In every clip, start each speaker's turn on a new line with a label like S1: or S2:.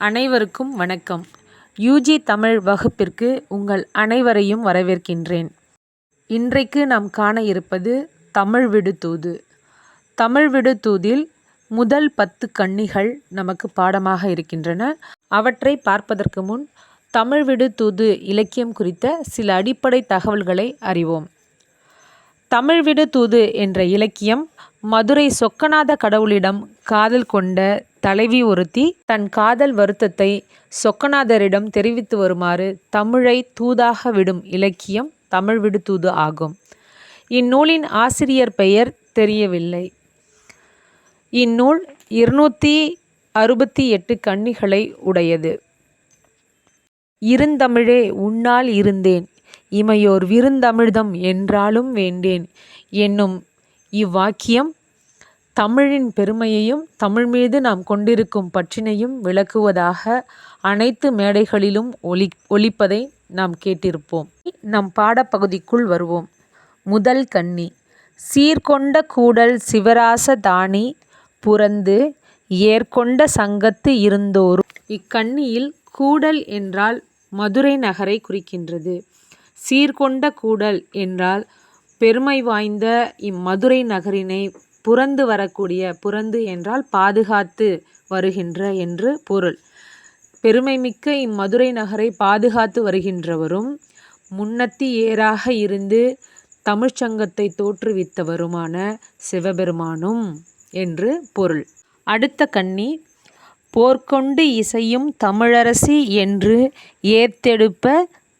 S1: அனைவருக்கும் வணக்கம். யூஜி தமிழ் வகுப்பிற்கு உங்கள் அனைவரையும் வரவேற்கின்றேன். இன்றைக்கு நாம் காண இருப்பது தமிழ் விடுதூது. தமிழ் விடுதூதில் முதல் பத்து கன்னிகள் நமக்கு பாடமாக இருக்கின்றன. அவற்றை பார்ப்பதற்கு முன் தமிழ் விடுதூது இலக்கியம் குறித்த சில அடிப்படை தகவல்களை அறிவோம். தமிழ் விடுதூது என்ற இலக்கியம் மதுரை சொக்கநாத கடவுளிடம் காதல் கொண்ட தலைவி ஒருத்தி தன் காதல் வருத்தத்தை சொக்கநாதரிடம் தெரிவித்து வருமாறு தமிழை தூதாக விடும் இலக்கியம் தமிழ் விடுதூது ஆகும். இந்நூலின் ஆசிரியர் பெயர் தெரியவில்லை. இந்நூல் இருநூற்றி அறுபத்தி எட்டு கன்னிகளை உடையது. இருந்தமிழே உன்னால் இருந்தேன். இமையோர் விருந்தமிழ்தம் என்றாலும் வேண்டேன். என்னும் இவ்வாக்கியம் தமிழின் பெருமையையும் தமிழ் மீது நாம் கொண்டிருக்கும் பற்றினையும் விளக்குவதாக அனைத்து மேடைகளிலும் ஒலி ஒலிப்பதை நாம் கேட்டிருப்போம். நம் பாடப்பகுதிக்குள் வருவோம். முதல் கன்னி சீர்கொண்ட கூடல் சிவராச தானி புறந்து ஏற்கொண்ட சங்கத்து இருந்தோரும். இக்கன்னியில் கூடல் என்றால் மதுரை நகரை குறிக்கின்றது. சீர்கொண்ட கூடல் என்றால் பெருமை வாய்ந்த இம்மதுரை நகரினை புறந்து வரக்கூடிய புரந்து என்றால் பாதுகாத்து வருகின்ற என்று பொருள். பெருமைமிக்க இம்மதுரை நகரை பாதுகாத்து வருகின்றவரும் முன்னத்தி ஏராக இருந்து தமிழ்ச்சங்கத்தை தோற்றுவித்தவருமான சிவபெருமானும் என்று பொருள். அடுத்த கன்னி போர்க்கொண்டு இசையும் தமிழரசி என்று ஏத்தெடுப்ப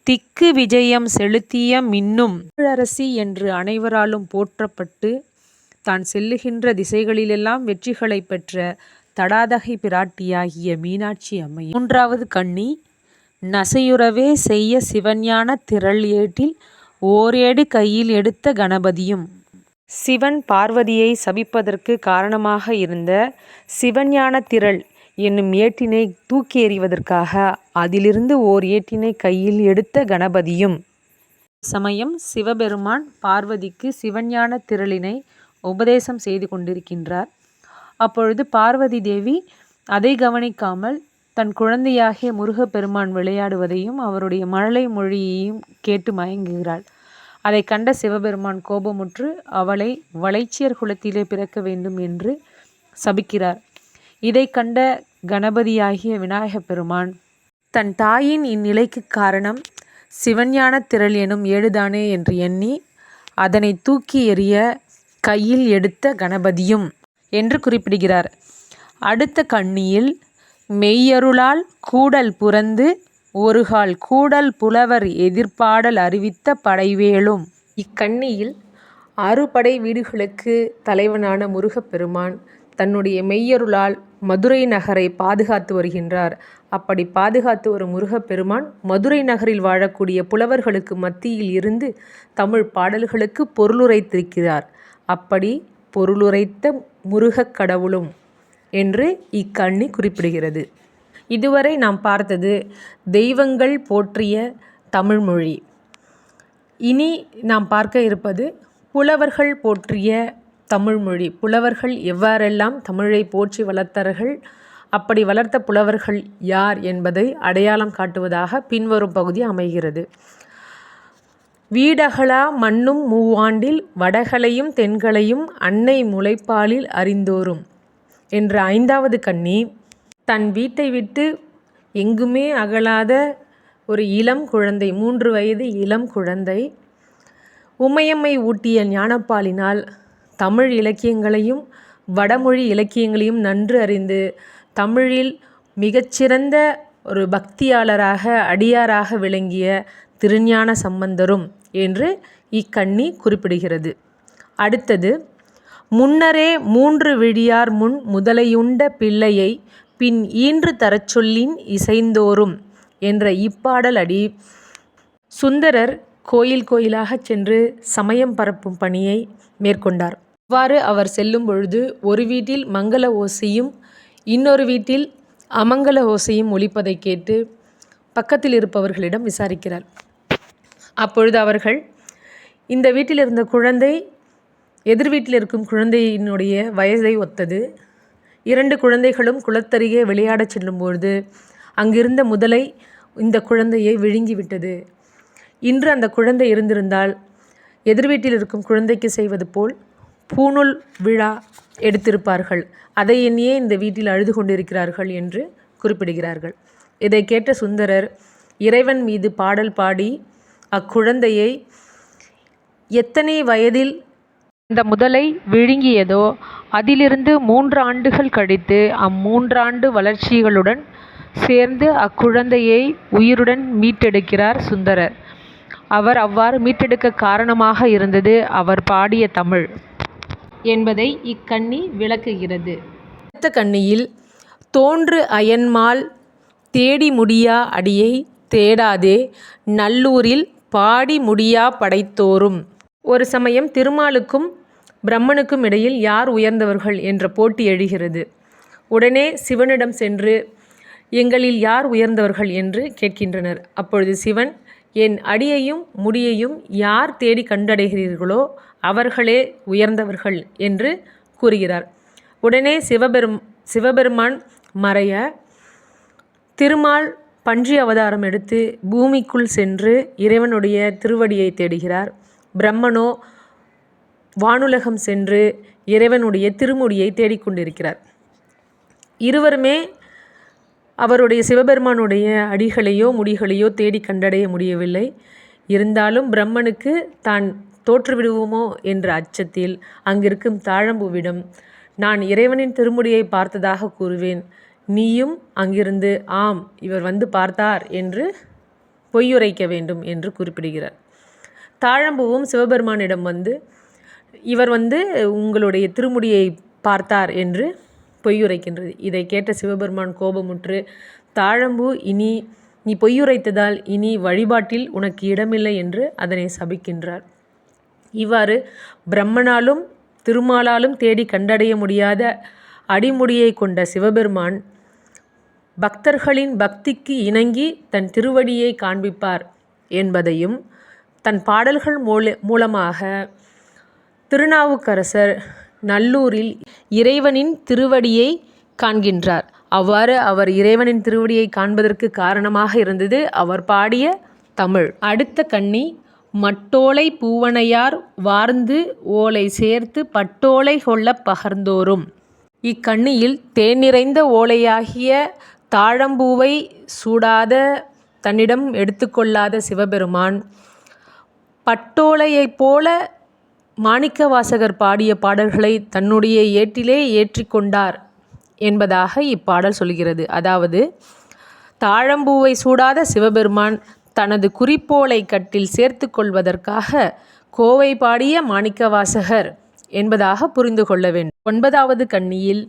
S1: திக்கு விஜயம் செலுத்திய மின்னும் தமிழரசி என்று அனைவராலும் போற்றப்பட்டு தான் செல்லுகின்ற திசைகளிலெல்லாம் வெற்றிகளை பெற்ற தடாதகை பிராட்டியாகிய மீனாட்சி அம்மை மூன்றாவது கண்ணி நசையுறவே செய்ய சிவஞான திரள் ஏட்டில் ஓரேடு கையில் எடுத்த கணபதியும். சிவன் பார்வதியை சபிப்பதற்கு காரணமாக இருந்த சிவஞான திரள் என்னும் ஏட்டினை தூக்கி எறிவதற்காக அதிலிருந்து ஓர் ஏட்டினை கையில் எடுத்த கணபதியும். சமயம் சிவபெருமான் பார்வதிக்கு சிவஞான திரளினை உபதேசம் செய்து கொண்டிருக்கின்றார். அப்பொழுது பார்வதி தேவி அதை கவனிக்காமல் தன் குழந்தையாகிய முருகப்பெருமான் விளையாடுவதையும் அவருடைய மழலை மொழியையும் கேட்டு மயங்குகிறாள். அதை கண்ட சிவபெருமான் கோபமுற்று அவளை வளைச்சியர் குலத்திலே பிறக்க வேண்டும் என்று சபிக்கிறார். இதை கண்ட கணபதியாகிய விநாயகப் பெருமான் தன் தாயின் இந்நிலைக்கு காரணம் சிவஞான திரள் எனும் ஏடுதானே என்று எண்ணி அதனை தூக்கி எறிய கையில் எடுத்த கணபதியும் என்று குறிப்பிடுகிறார். அடுத்த கண்ணியில் மெய்யருளால் கூடல் புரந்து ஒருகால் கூடல் புலவர் எதிர்ப்பாடல் அறிவித்த படைவேளும் இக்கண்ணியில் அறுபடை வீடுகளுக்கு தலைவனான முருகப்பெருமான் தன்னுடைய மெய்யருளால் மதுரை நகரை பாதுகாத்து வருகின்றார். அப்படி பாதுகாத்து வரும் முருகப்பெருமான் மதுரை நகரில் வாழக்கூடிய புலவர்களுக்கு மத்தியில் இருந்து தமிழ் பாடல்களுக்கு பொருளுரைத்திருக்கிறார். அப்படி பொருளுரைத்த முருகக் கடவுளும் என்று இக்கண்ணி குறிப்பிடுகிறது. இதுவரை நாம் பார்த்தது தெய்வங்கள் போற்றிய தமிழ்மொழி இனி நாம் பார்க்க இருப்பது புலவர்கள் போற்றிய தமிழ்மொழி புலவர்கள் எவ்வாறெல்லாம் தமிழை போற்றி வளர்த்தார்கள் அப்படி வளர்த்த புலவர்கள் யார் என்பதை அடையாளம் காட்டுவதாக பின்வரும் பகுதி அமைகிறது. வீடகலா மண்ணும் மூவாண்டில் வடகலையும் தென்கலையும் அன்னை முளைப்பாலில் அறிந்தோரும். என்ற ஐந்தாவது கண்ணி தன் வீட்டை விட்டு எங்குமே அகலாத ஒரு இளம் குழந்தை மூன்று வயது இளம் குழந்தை உமையம்மை ஊட்டிய ஞானப்பாலினால் தமிழ் இலக்கியங்களையும் வடமொழி இலக்கியங்களையும் நன்று அறிந்து தமிழில் மிகச்சிறந்த ஒரு பக்தியாளராக அடியாராக விளங்கிய திருஞான சம்பந்தரும் என்று இக்கண்ணி குறிப்பிடுகிறது. அடுத்தது முன்னரே மூன்று விழியார் முன் முதலையுண்ட பிள்ளையை பின் ஈன்று தரச் சொல்லின் என்ற இப்பாடல் அடி சுந்தரர் கோயில் கோயிலாகச் சென்று சமயம் பரப்பும் பணியை மேற்கொண்டார். இவ்வாறு அவர் செல்லும் பொழுது ஒரு வீட்டில் மங்கள ஓசையும் இன்னொரு வீட்டில் அமங்கல ஓசையும் ஒழிப்பதை கேட்டு பக்கத்தில் இருப்பவர்களிடம் விசாரிக்கிறார். அப்பொழுது அவர்கள் இந்த வீட்டில் இருந்த குழந்தை எதிர் வீட்டில் இருக்கும் குழந்தையினுடைய வயதை ஒத்தது. இரண்டு குழந்தைகளும் குளத்தருகே விளையாடச் செல்லும்பொழுது அங்கிருந்த முதலை இந்த குழந்தையை விழுங்கிவிட்டது. இன்று அந்த குழந்தை இருந்திருந்தால் எதிர் வீட்டில் இருக்கும் குழந்தைக்கு செய்வது போல் பூணூல் விழா எடுத்திருப்பார்கள். அதை எண்ணியே இந்த வீட்டில் அழுது கொண்டிருக்கிறார்கள் என்று குறிப்பிடுகிறார்கள். இதை கேட்ட சுந்தரர் இறைவன் மீது பாடல் பாடி அக்குழந்தையை எத்தனை வயதில்
S2: அந்த முதலை விழுங்கியதோ அதிலிருந்து மூன்று ஆண்டுகள் கழித்து அம்மூன்றாண்டு வளர்ச்சிகளுடன் சேர்ந்து அக்குழந்தையை உயிருடன் மீட்டெடுக்கிறார் சுந்தரர். அவர் அவ்வாறு மீட்டெடுக்க காரணமாக இருந்தது அவர் பாடிய தமிழ். என்பதை இக்கண்ணி விளக்குகிறது.
S1: அடுத்த கண்ணியில் தோன்று அயன்மால் தேடி முடியா அடியை தேடாதே நல்லூரில் பாடி முடியா படைத்தோறும் ஒரு சமயம் திருமாலுக்கும் பிரம்மனுக்கும் இடையில் யார் உயர்ந்தவர்கள் என்ற போட்டி எழுகிறது. உடனே சிவனிடம் சென்று எங்களில் யார் உயர்ந்தவர்கள்? என்று கேட்கின்றனர். அப்பொழுது சிவன் என் அடியையும் முடியையும் யார் தேடி கண்டடைகிறீர்களோ அவர்களே உயர்ந்தவர்கள் என்று கூறுகிறார். உடனே சிவபெரும் சிவபெருமான் மறைய திருமால் பன்றி அவதாரம் எடுத்து பூமிக்குள் சென்று இறைவனுடைய திருவடியை தேடுகிறார். பிரம்மனோ வானுலகம் சென்று இறைவனுடைய திருமுடியை தேடிக்கொண்டிருக்கிறார். இருவருமே அவருடைய சிவபெருமானுடைய அடிகளையோ முடிகளையோ தேடி கண்டடைய முடியவில்லை. இருந்தாலும் பிரம்மனுக்கு தான் தோற்றுவிடுவோமோ என்ற அச்சத்தில் அங்கிருக்கும் தாழம்பூவிடம் நான் இறைவனின் திருமுடியை பார்த்ததாக கூறுவேன். நீயும் அங்கிருந்து ஆம் இவர் வந்து பார்த்தார் என்று பொய்யுரைக்க வேண்டும் என்று குறிப்பிடுகிறார். தாழம்பூவும் சிவபெருமானிடம் வந்து இவர் வந்து உங்களுடைய திருமுடியை பார்த்தார் என்று பொய்யுரைக்கின்றது. இதை கேட்ட சிவபெருமான் கோபமுற்று தாழம்பூ இனி நீ பொய்யுரைத்ததால் இனி வழிபாட்டில் உனக்கு இடமில்லை என்று அதனை சபிக்கின்றார். இவ்வாறு பிரம்மனாலும் திருமாலாலும் தேடி கண்டடைய முடியாத அடிமுடியை கொண்ட சிவபெருமான் பக்தர்களின் பக்திக்கு இணங்கி தன் திருவடியை காண்பிப்பார் என்பதையும் தன் பாடல்கள் மூல மூலமாக திருநாவுக்கரசர் நல்லூரில் இறைவனின் திருவடியை காண்கின்றார். அவ்வாறு அவர் இறைவனின் திருவடியை காண்பதற்கு காரணமாக இருந்தது அவர் பாடிய தமிழ். அடுத்த கண்ணி மட்டோலை பூவனையார் வார்ந்து ஓலை சேர்த்து பட்டோலை கொள்ள பகர்ந்தோறும். இக்கண்ணியில் தேன் நிறைந்த ஓலையாகிய தாழம்பூவை சூடாத தன்னிடம் எடுத்துக்கொள்ளாத சிவபெருமான் பட்டோலையைப் போல மாணிக்கவாசகர் பாடிய பாடல்களை தன்னுடைய ஏட்டிலே ஏற்றிக்கொண்டார் என்பதாக இப்பாடல் சொல்கிறது. அதாவது தாழம்பூவை சூடாத சிவபெருமான் தனது குறிப்போலை கட்டில் சேர்த்து கொள்வதற்காக கோவை பாடிய மாணிக்கவாசகர் என்பதாக புரிந்து கொள்ள வேண்டும். ஒன்பதாவது கண்ணியில்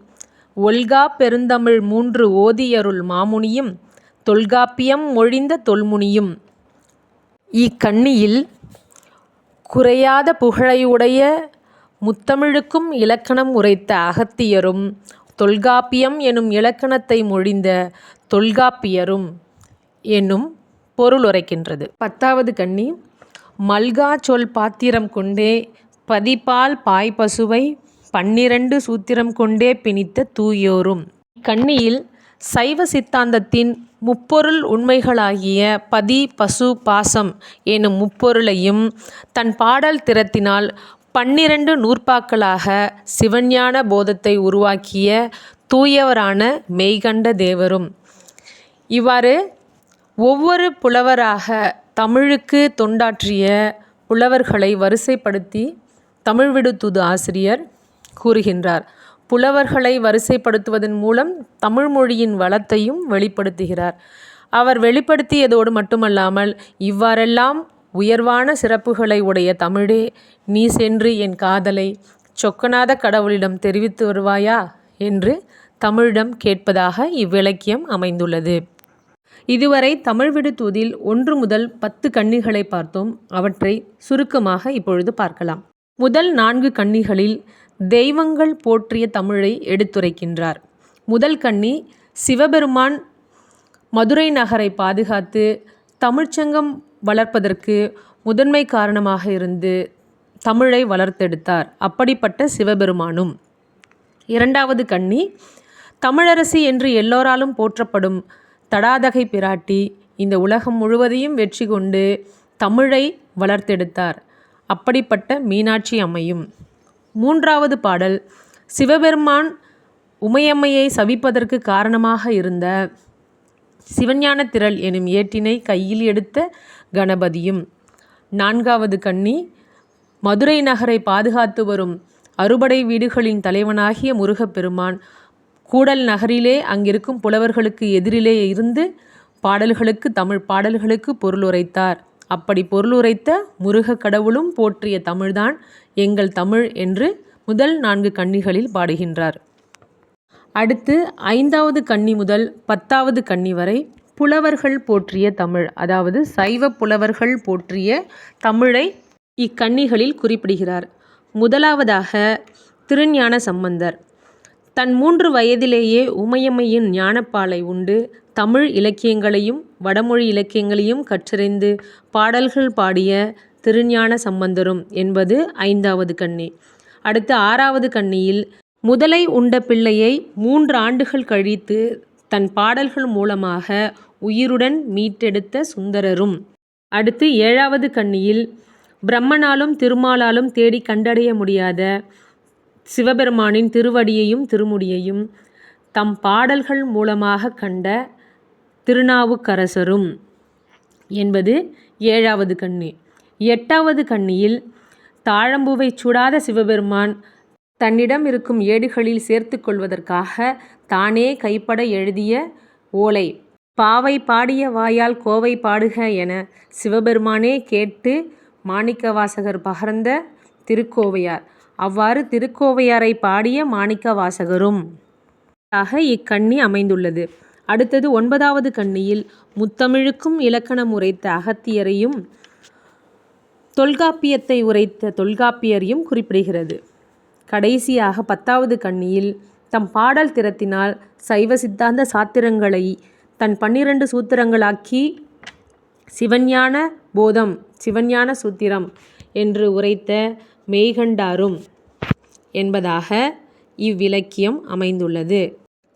S1: ஒல்கா பெருந்தமிழ் மூன்று ஓதியருள் மாமுனியும் தொல்காப்பியம் மொழிந்த தொல்முனியும். இக்கண்ணியில் குறையாத புகழையுடைய முத்தமிழுக்கும் இலக்கணம் உரைத்த அகத்தியரும் தொல்காப்பியம் எனும் இலக்கணத்தை மொழிந்த தொல்காப்பியரும் என்னும் பொருள் உரைக்கின்றது. பத்தாவது கண்ணி மல்கா சொல் பாத்திரம் கொண்டே பதிப்பால் பாய்பசுவை பன்னிரண்டு சூத்திரம் கொண்டே பிணித்த தூயோரும். கண்ணியில் சைவ சித்தாந்தத்தின் முப்பொருள் உண்மைகளாகிய பதி பசு பாசம் எனும் முப்பொருளையும் தன் பாடல் திறத்தினால் பன்னிரண்டு நூற்பாக்களாக சிவஞான போதத்தை உருவாக்கிய தூயவரான மெய்கண்ட தேவரும். இவ்வாறு ஒவ்வொரு புலவராக தமிழுக்கு தொண்டாற்றிய புலவர்களை வரிசைப்படுத்தி தமிழ் விடுத்துது ஆசிரியர் கூறுகின்றார். புலவர்களை வரிசைப்படுத்துவதன் மூலம் தமிழ் மொழியின் வளத்தையும் வெளிப்படுத்துகிறார். அவர் வெளிப்படுத்தியதோடு மட்டுமல்லாமல் இவ்வாறெல்லாம் உயர்வான சிறப்புகளை உடைய தமிழே நீ சென்று என் காதலை சொக்கநாத கடவுளிடம் தெரிவித்து வருவாயா? என்று தமிழிடம் கேட்பதாக இவ்விலக்கியம் அமைந்துள்ளது. இதுவரை தமிழ் விடுத்தூதில் ஒன்று முதல் பத்து கன்னிகளை பார்த்தோம். அவற்றை சுருக்கமாக இப்பொழுது பார்க்கலாம். முதல் நான்கு கன்னிகளில் தெய்வங்கள் போற்றிய தமிழை எடுத்துரைக்கின்றார். முதல் கண்ணி சிவபெருமான் மதுரை நகரை பாதுகாத்து தமிழ்ச்சங்கம் வளர்ப்பதற்கு முதன்மை காரணமாக இருந்து தமிழை வளர்த்தெடுத்தார். அப்படிப்பட்ட சிவபெருமானும். இரண்டாவது கண்ணி தமிழரசி என்று எல்லோராலும் போற்றப்படும் தடாதகை பிராட்டி இந்த உலகம் முழுவதையும் வெற்றி கொண்டு தமிழை வளர்த்தெடுத்தார். அப்படிப்பட்ட மீனாட்சி அம்மையும். மூன்றாவது பாடல். சிவபெருமான் உமையம்மையை சவிப்பதற்கு காரணமாக இருந்த சிவஞான திரள் எனும் ஏட்டினை கையில் எடுத்த கணபதியும். நான்காவது கன்னி மதுரை நகரை பாதுகாத்து வரும் அறுபடை வீடுகளின் தலைவனாகிய முருகப்பெருமான் கூடல் நகரிலே அங்கிருக்கும் புலவர்களுக்கு எதிரிலே இருந்து பாடல்களுக்கு தமிழ் பாடல்களுக்கு பொருள் உரைத்தார் அப்படி பொருள் உரைத்த முருகக் கடவுளும் போற்றிய தமிழ்தான் எங்கள் தமிழ் என்று முதல் நான்கு கன்னிகளில் பாடுகின்றார். அடுத்து ஐந்தாவது கன்னி முதல் பத்தாவது கன்னி வரை புலவர்கள் போற்றிய தமிழ் அதாவது சைவ புலவர்கள் போற்றிய தமிழை இக்கன்னிகளில் குறிப்பிடுகிறார். முதலாவதாக திருஞான சம்பந்தர். தன் மூன்று வயதிலேயே உமையம்மையின் ஞானப்பாலை உண்டு தமிழ் இலக்கியங்களையும் வடமொழி இலக்கியங்களையும் கற்றறிந்து பாடல்கள் பாடிய திருஞான சம்பந்தரும் என்பது ஐந்தாவது கண்ணி. அடுத்து ஆறாவது கண்ணியில் முதலை உண்ட பிள்ளையை மூன்று ஆண்டுகள் கழித்து தன் பாடல்கள் மூலமாக உயிருடன் மீட்டெடுத்த சுந்தரரும். அடுத்து ஏழாவது கண்ணியில் பிரம்மனாலும் திருமாலாலும் தேடி கண்டடைய முடியாத சிவபெருமானின் திருவடியையும் திருமுடியையும் தம் பாடல்கள் மூலமாக கண்ட திருநாவுக்கரசரும் என்பது ஏழாவது கண்ணி. எட்டாவது கண்ணியில் தாழம்பூவை சுடாத சிவபெருமான் தன்னிடம் இருக்கும் ஏடுகளில் சேர்த்து கொள்வதற்காக தானே கைப்பட எழுதிய ஓலை. பாவை பாடிய வாயால் கோவை பாடுக என சிவபெருமானே கேட்டு மாணிக்கவாசகர் பகர்ந்த திருக்கோவையார். அவ்வாறு திருக்கோவையாரை பாடிய மாணிக்கவாசகரும் ஆக இக்கண்ணி அமைந்துள்ளது. அடுத்தது ஒன்பதாவது கண்ணியில் முத்தமிழுக்கும் இலக்கணம் உரைத்த அகத்தியரையும் தொல்காப்பியத்தை உரைத்த தொல்காப்பியரையும் குறிப்பிடுகிறது. கடைசியாக பத்தாவது கண்ணியில் தம் பாடல் திறத்தினால் சைவ சித்தாந்த சாத்திரங்களை தன் பன்னிரண்டு சூத்திரங்களாக்கி சிவஞான போதம் சிவஞான சூத்திரம் என்று உரைத்த மெய்கண்டாரும் என்பதாக இவ்விலக்கியம் அமைந்துள்ளது.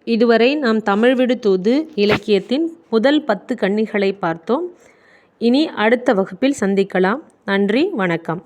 S1: இதுவரை நாம் தமிழ் விடு தூது இலக்கியத்தின் முதல் பத்து கன்னிகளை பார்த்தோம். இனி அடுத்த வகுப்பில் சந்திக்கலாம். நன்றி வணக்கம்.